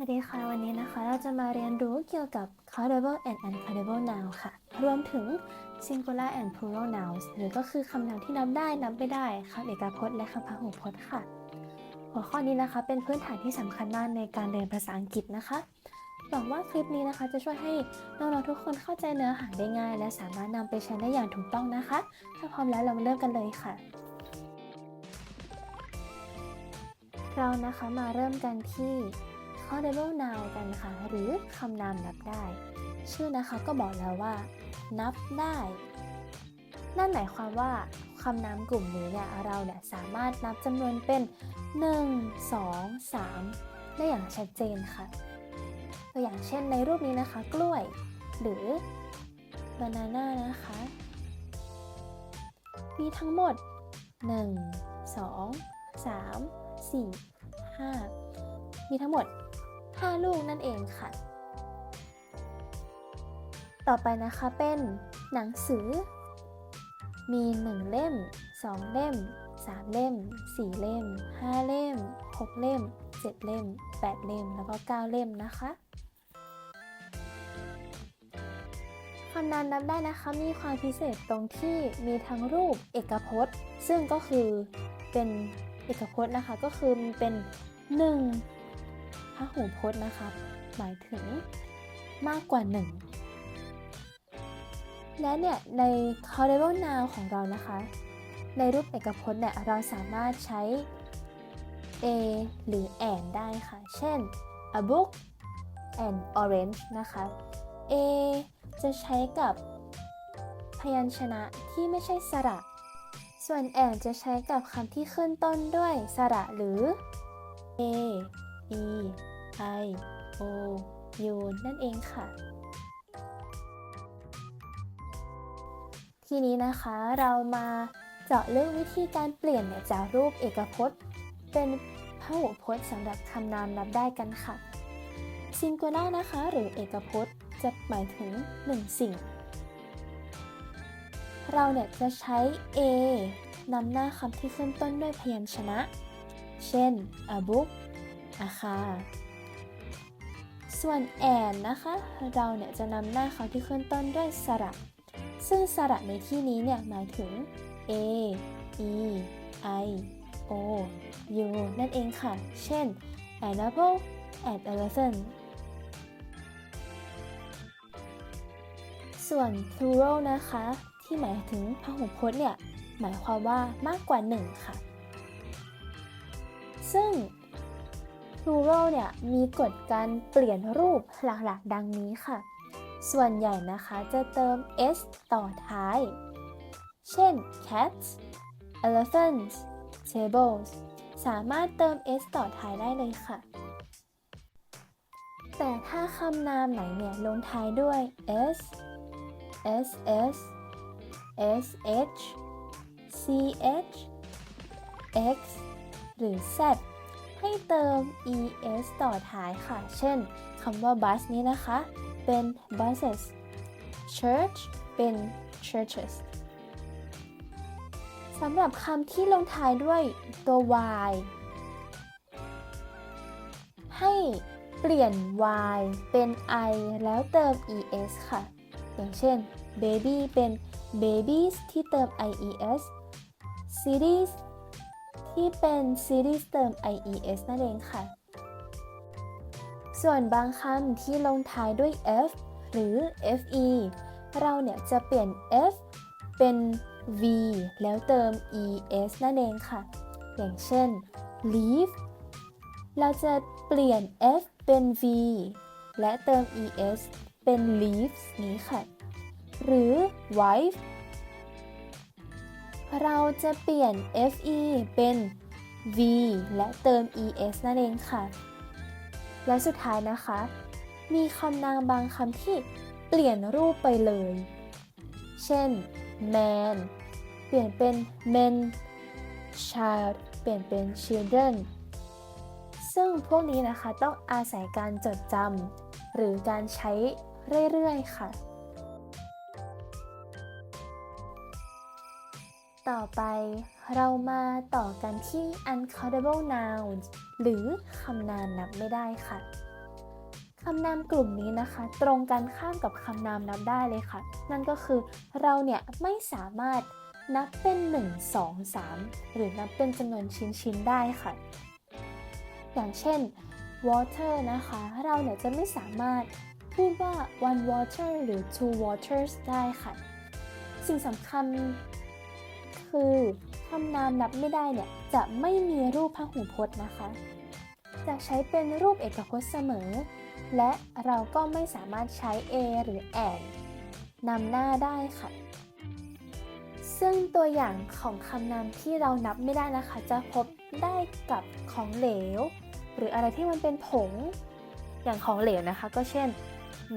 วัสดีค่ะ วันนี้นะคะเราจะมาเรียนรู้เกี่ยวกับ countable and uncountable noun ค่ะ รวมถึง singular and plural nouns หรือก็คือคำนามที่นับได้ นับไม่ได้คำเอกพจน์และคำพหูพจน์ค่ะ หัวข้อนี้นะคะเป็นพื้นฐานที่สำคัญมากในการเรียนภาษาอังกฤษนะคะหวังว่าคลิปนี้นะคะจะช่วยให้น้องๆทุกคนเข้าใจเนื้อหาได้ง่าย และสามารถนำไปใช้ได้อย่างถูกต้องนะคะ ถ้าพร้อมแล้วเรามาเริ่มกันเลยค่ะเรานะคะมาเริ่มกันที่ countable noun กันค่ะ หรือคำนามนับได้ ชื่อนะคะก็บอกแล้วว่า นับได้ นั่นหมายความว่าคำนามกลุ่มนี้เนี่ยเราเนี่ยสามารถนับจำนวนเป็น 1 2 3 ได้อย่างชัดเจนค่ะ ตัวอย่างเช่นในรูปนี้นะคะ กล้วย หรือ banana นะคะ มีทั้งหมด 1 2 3 4 5 มีทั้งหมด 5 ลูกนั่นเองค่ะ ต่อไปนะคะเป็นหนังสือ มี 1 เล่ม 2 เล่ม 3 เล่ม 4 เล่ม 5 เล่ม 6 เล่ม 7 เล่ม 8 เล่ม แล้วก็ 9 เล่มนะคะคำนามนับได้นะคะมีความพิเศษตรงที่มีทั้งรูปเอกพจน์ ซึ่งก็คือเป็นเอกพจน์นะคะก็คือมันเป็น 1 พหูพจน์นะคะหมายถึงมากกว่า 1 และเนี่ย ใน countable noun ของเรานะคะ ในรูปเอกพจน์เนี่ย เราสามารถใช้ a หรือ and ได้ค่ะ เช่น a book and orange นะคะ a จะใช้กับพยัญชนะที่ไม่ใช่สระ ส่วน and จะใช้กับคำที่ขึ้นต้นด้วยสระหรือ a e i o u นั่นเองค่ะ ทีนี้นะคะเรามาเจาะลึกวิธีการเปลี่ยนเนี่ยจากรูปเอกพจน์ เป็นพหูพจน์สำหรับคำนามนับได้กันค่ะ singular นะคะ หรือเอกพจน์จะหมายถึง 1 สิ่ง เราเนี่ยจะใช้ a นำหน้าคำที่ขึ้นต้นด้วยพยัญชนะ เช่น a book a car ส่วน and นะคะ เราเนี่ยจะนำหน้าคำที่ขึ้นต้นด้วยสระ ซึ่งสระในที่นี้เนี่ยหมายถึง a e i o u นั่นเองค่ะ เช่น an apple an elephant ส่วน plural นะคะ ที่หมายถึงพหูพจน์เนี่ย หมายความว่ามากกว่า1ค่ะ ซึ่ง plural เนี่ยมีกฎการเปลี่ยนรูปหลักๆ ดังนี้ค่ะ ส่วนใหญ่นะคะจะเติม s ต่อท้าย เช่น cats elephants tables สามารถเติม s ต่อท้ายได้เลยค่ะ แต่ถ้าคำนามไหนเนี่ยลงท้ายด้วย s ss sh ch x หรือ z เติม es ต่อท้ายค่ะ เช่นคำว่า bus นี้นะคะ เป็น buses church เป็น churches สำหรับคำที่ลงท้ายด้วยตัว y ให้เปลี่ยน y เป็น i แล้วเติม es ค่ะ อย่างเช่น baby เป็น babies ที่เติม ies series ที่เป็น series เติม ies นั่นเองค่ะ ส่วนบางคำที่ลงท้ายด้วย f หรือ fe เราเนี่ยจะเปลี่ยน f เป็น v แล้วเติม es นั่นเองค่ะ อย่างเช่น leave เราจะเปลี่ยน f เป็น v และเติม es เป็น leaves นี้ค่ะ หรือ wife เราจะเปลี่ยน fe เป็น v และเติม es นั่นเองค่ะ และสุดท้ายนะคะ มีคำนามบางคำที่เปลี่ยนรูปไปเลย เช่น man เปลี่ยนเป็น men child เปลี่ยนเป็น children ซึ่งพวกนี้นะคะต้องอาศัยการจดจำหรือการใช้เรื่อย ๆ ค่ะ ต่อไปเรามาต่อกันที่ uncountable nouns หรือคำนามนับไม่ได้ค่ะ คำนามกลุ่มนี้นะคะ ตรงกันข้ามกับคำนามนับได้เลยค่ะ นั่นก็คือเราเนี่ยไม่สามารถนับเป็น 1 2 3 หรือนับเป็นจำนวนชิ้นๆได้ค่ะ อย่างเช่น water นะคะ เราเนี่ยจะไม่สามารถพูดว่า one water หรือ two waters ได้ค่ะ สิ่งสำคัญ คือคำนามนับไม่ได้เนี่ยจะไม่มีรูปพหูพจน์นะคะ จะใช้เป็นรูปเอกพจน์เสมอ และเราก็ไม่สามารถใช้ a หรือ and นำหน้าได้ค่ะ ซึ่งตัวอย่างของคำนามที่เรานับไม่ได้นะคะ จะพบได้กับของเหลว หรืออะไรที่มันเป็นผง อย่างของเหลวนะคะ ก็เช่น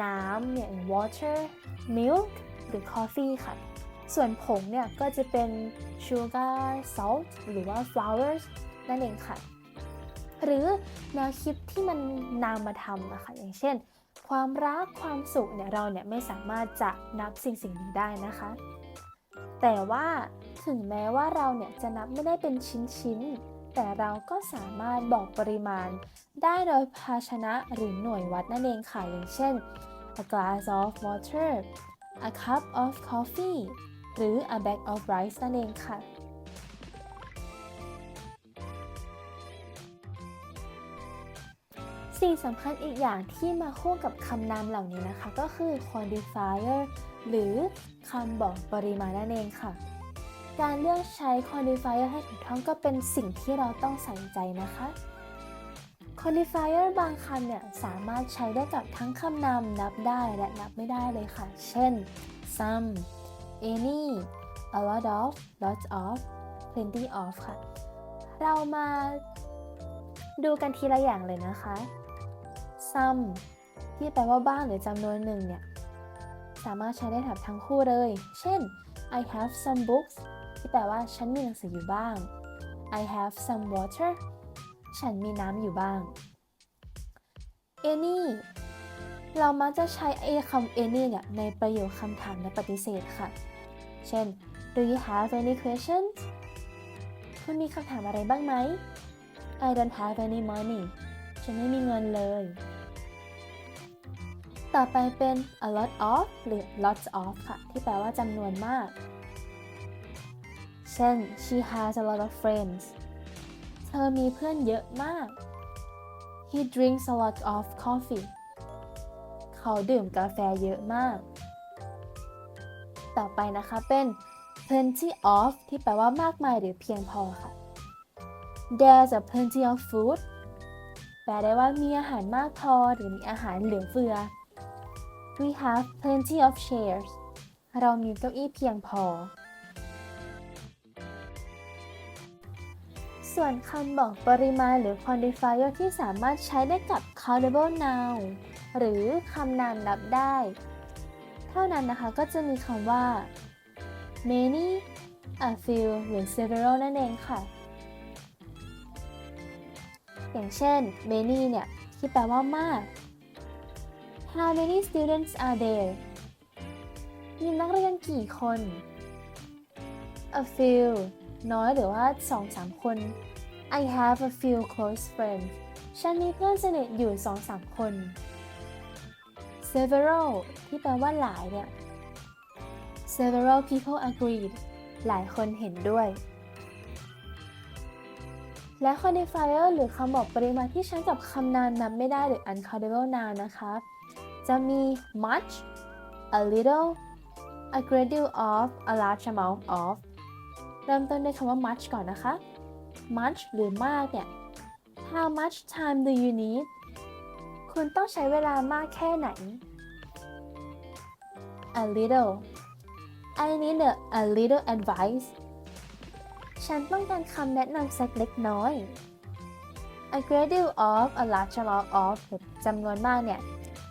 น้ำเนี่ย water milk หรือ coffee ค่ะ ส่วนผงเนี่ยก็จะเป็น sugar salt หรือว่า flowers นั่นเองค่ะ หรือแนวคิดที่มันนามาทำนะคะอย่างเช่น ความรักความสุขเนี่ยเราเนี่ยไม่สามารถจะนับสิ่งสิ่งนี้ได้นะคะ แต่ว่าถึงแม้ว่าเราเนี่ยจะนับไม่ได้เป็นชิ้นๆแต่เราก็สามารถบอกปริมาณ ได้โดยภาชนะหรือหน่วยวัดนั่นเองค่ะอย่างเช่น a glass of water a cup of coffee หรือ a bag of rice นั่นเองค่ะ สิ่งสำคัญอีกอย่างที่มาคู่กับคำนามเหล่านี้นะคะ ก็คือ quantifier หรือคำบอกปริมาณนั่นเองค่ะการเลือกใช้ quantifier ให้ถูกต้องก็เป็นสิ่งที่เราต้องใส่ใจนะคะ quantifier บางคำเนี่ยสามารถใช้ได้กับทั้งคำนามนับได้และนับไม่ได้เลยค่ะ เช่น some any a lot of lots of plenty of ค่ะ เรามาดูกันทีละอย่างเลยนะคะ some ที่แปลว่าบ้างหรือจำนวนหนึ่งเนี่ย สามารถใช้ได้กับทั้งคู่เลย เช่น I have some books ที่แปลว่าฉันมีหนังสืออยู่บ้าง I have some water ฉันมีน้ำอยู่บ้าง any เรามักจะใช้ไอ้คำ any เนี่ยในประโยคคำถามและปฏิเสธค่ะ เช่น Do you have any questions คุณมีคำถามอะไรบ้างไหม I don't have any money ฉันไม่มีเงินเลย ต่อไปเป็น a lot of หรือ lots of ค่ะ ที่แปลว่าจำนวนมาก เช่น she has a lot of friends เธอมีเพื่อนเยอะมาก he drinks a lot of coffee เขาดื่มกาแฟเยอะมาก ต่อไปนะคะเป็น plenty of ที่แปลว่ามากมายหรือเพียงพอค่ะ There's a plenty of food แปลได้ว่ามีอาหารมากพอหรือมีอาหารเหลือเฟือ We have plenty of chairs เรามีเก้าอี้เพียงพอ ส่วนคำบอกปริมาณหรือ quantifier ที่สามารถใช้ได้กับ countable noun หรือคำนามนับได้ เท่านั้นนะคะก็จะมีคำว่า many a few หรือ several นั่นเองค่ะ อย่างเช่น many เนี่ย ที่แปลว่ามาก How many students are there มีนักเรียนกี่คน A few น้อยหรือว่า 2-3 คน I have a few close friends ฉันมีเพื่อนสนิทอยู่ 2-3 คน Several ที่แปลว่าหลายเนี่ย Several people agreed หลายคนเห็นด้วย และ quantifier หรือคำบอกปริมาณที่ใช้กับคำนามนับไม่ได้หรือ uncountable noun นะคะ จะมี much a little a great deal of a large amount of เริ่มต้นด้วยคำว่า much ก่อนนะคะ much หรือมากเนี่ย how much time do you need คุณต้องใช้เวลามากแค่ไหน a little I need a, a little advice ฉันต้องการคำแนะนำสักเล็กน้อย a great deal of a large amount of จำนวนมากเนี่ย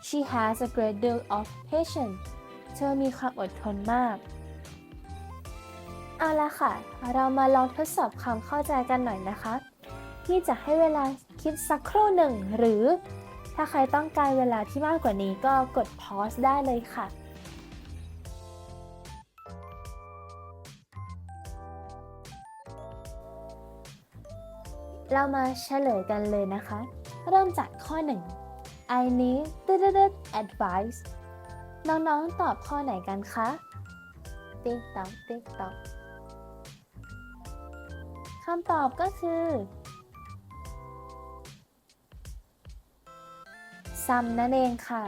she has a great deal of patience เธอมีความอดทนมาก เอาละค่ะ เรามาลองทดสอบความเข้าใจกันหน่อยนะคะ ที่จะให้เวลาคิดสักครู่หนึ่งหรือ ถ้าใครต้องการเวลาที่มากกว่านี้ก็กด pause ได้เลยค่ะเรามาเฉลยกันเลยนะคะ เริ่มจากข้อ 1 I need advice น้องๆ ตอบข้อไหนกันคะ ติ๊กตอกติ๊กตอกคำตอบก็คือ some นั่นเองค่ะ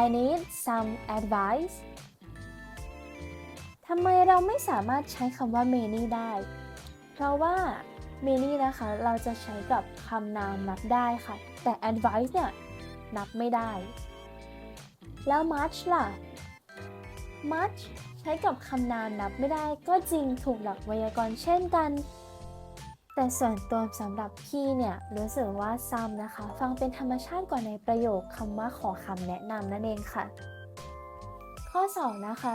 I need some advice ทำไมเราไม่สามารถใช้คำว่า many ได้ เพราะว่า many นะคะ เราจะใช้กับคำนามนับได้ค่ะ แต่ advice เนี่ย นับไม่ได้ แล้ว much ล่ะ much ใช้กับคำนามนับไม่ได้ก็จริงถูกหลักไวยากรณ์เช่นกัน แต่ส่วนตัวสำหรับพี่เนี่ยรู้สึกว่า some นะคะ ฟังเป็นธรรมชาติกว่าในประโยคคำว่าขอคำแนะนำนั่นเองค่ะ ข้อ 2 นะคะ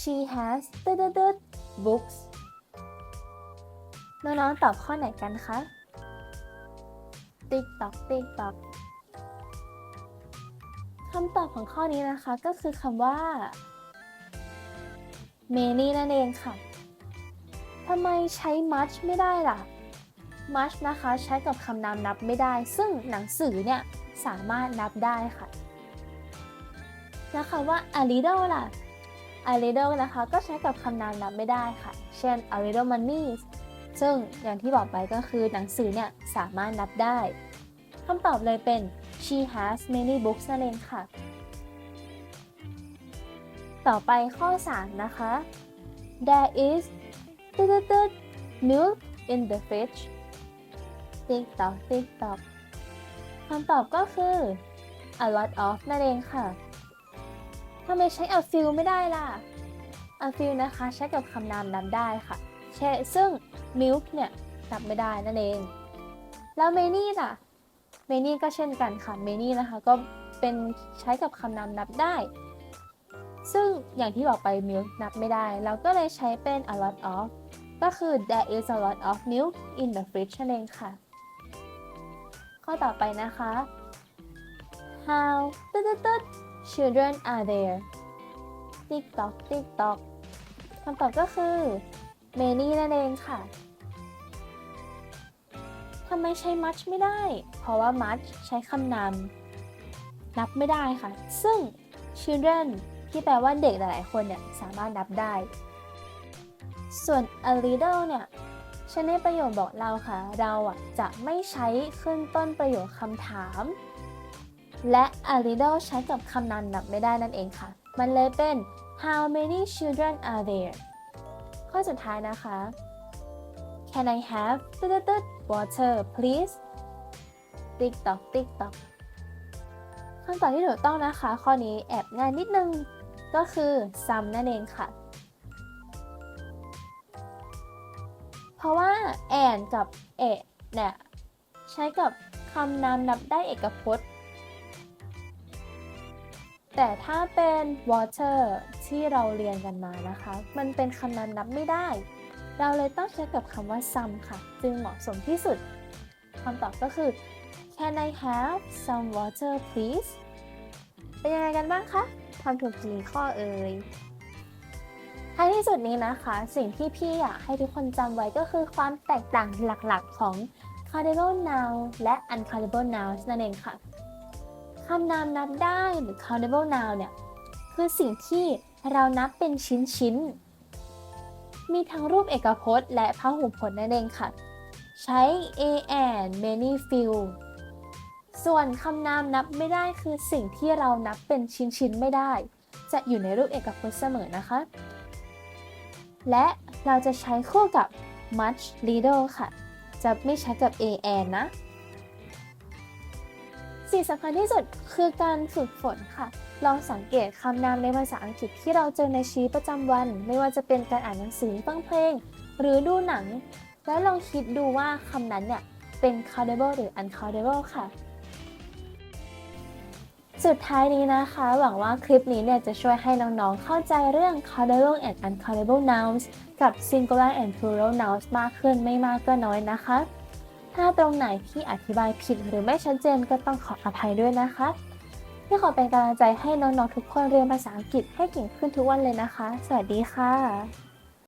she has ตึ๊ดตึ๊ด books น้องๆตอบข้อไหนกันคะ ติ๊กตอกติ๊กตอกคำตอบของข้อนี้นะคะก็คือคำว่า many นั่นเองค่ะทำไมใช้ much ไม่ได้ล่ะ much นะคะใช้กับคำนามนับไม่ได้ ซึ่งหนังสือเนี่ยสามารถนับได้ค่ะ แล้วคำว่า a little ล่ะ a little นะคะก็ใช้กับคำนามนับไม่ได้ค่ะ เช่น a little money ซึ่งอย่างที่บอกไปก็คือหนังสือเนี่ยสามารถนับได้คำตอบเลยเป็น she has many books นั่นเองค่ะ ต่อไปข้อ 3 นะคะ there is ตึ๊ตึ๊ด milk in the fridge ติ๊กตอกติ๊กตอกคำตอบก็คือ a lot of นั่นเองค่ะทำไมใช้ a few ไม่ได้ล่ะ a few นะคะใช้กับคำนามนับได้ค่ะเช่ซึ่ง milk เนี่ยนับไม่ได้นั่นเอง แล้ว many ล่ะ many ก็เช่นกันค่ะ many นะคะก็เป็นใช้กับคำนามนับได้ ซึ่งอย่างที่บอกไป milk นับไม่ได้ เราก็เลยใช้เป็น a lot of ก็คือ there is a lot of milk in the fridge นั่นเองค่ะ ข้อต่อไปนะคะ how ตึ๊ดตึ๊ดตึ๊ด children are there ติ๊กตอกติ๊กตอกคำตอบก็คือ many นั่นเองค่ะทำไมใช้ much ไม่ได้ เพราะว่า much ใช้คำนามนับไม่ได้ค่ะ ซึ่ง children ที่แปลว่าเด็กหลายๆคนเนี่ยสามารถนับได้ ส่วน a little เนี่ย ช้ในประโยคบอกเราค่ะ เราอะจะไม่ใช้ขึ้นต้นประโยคคำถาม และ a little ใช้กับคำนามนับไม่ได้นั่นเองค่ะ มันเลยเป็น how many children are there ข้อสุดท้ายนะคะ Can I have ตึ๊ดตึ๊ด water please ติ๊กตอกติ๊กตอกคำตอบที่ถูกต้องนะคะ ข้อนี้แอบง่ายนิดนึงก็คือ some นั่นเองค่ะ ราะว่า and กับ a เนี่ยใช้กับคำนามนับได้เอกพจน์ แต่ถ้าเป็น water ที่เราเรียนกันมานะคะ มันเป็นคำนามนับไม่ได้ เราเลยต้องใช้กับคำว่า some ค่ะ จึงเหมาะสมที่สุดคำตอบก็คือ Can I have some water please เป็นยังไงกันบ้างคะทำถูกกี่ข้อเอ่ย ท้ายที่สุดนี้นะคะ สิ่งที่พี่อยากให้ทุกคนจำไว้ก็คือความแตกต่างหลักๆของ cardinal noun และ uncardinal noun นั่นเองค่ะคำนามนับได้หรือ cardinal noun เนี่ย คือสิ่งที่เรานับเป็นชิ้นๆ มีทั้งรูปเอกพจน์ และพหูพจน์นั่นเองค่ะ ใช้ a and many few ส่วนคำนามนับไม่ได้คือสิ่งที่เรานับเป็นชิ้นๆ ไม่ได้ จะอยู่ในรูปเอกพจน์เสมอนะคะ และเราจะใช้คู่กับ much little ค่ะ จะไม่ใช้กับ a and นะ สิ่งสำคัญที่สุดคือการฝึกฝนค่ะ ลองสังเกตคำนามในภาษาอังกฤษที่เราเจอในชีวิตประจำวัน ไม่ว่าจะเป็นการอ่านหนังสือฟังเพลง หรือดูหนัง แล้วลองคิดดูว่าคำนั้นเนี่ยเป็น countable หรือ uncountable ค่ะ สุดท้ายนี้นะคะ หวังว่าคลิปนี้เนี่ยจะช่วยให้น้องๆ เข้าใจเรื่อง countable and uncountable nouns กับ singular and plural nouns มากขึ้นไม่มากก็น้อยนะคะ ถ้าตรงไหนที่อธิบายผิดหรือไม่ชัดเจนก็ต้องขออภัยด้วยนะคะพี่ขอเป็นกำลังใจให้น้องๆ ทุกคนเรียนภาษาอังกฤษให้เก่งขึ้นทุกวันเลยนะคะ สวัสดีค่ะ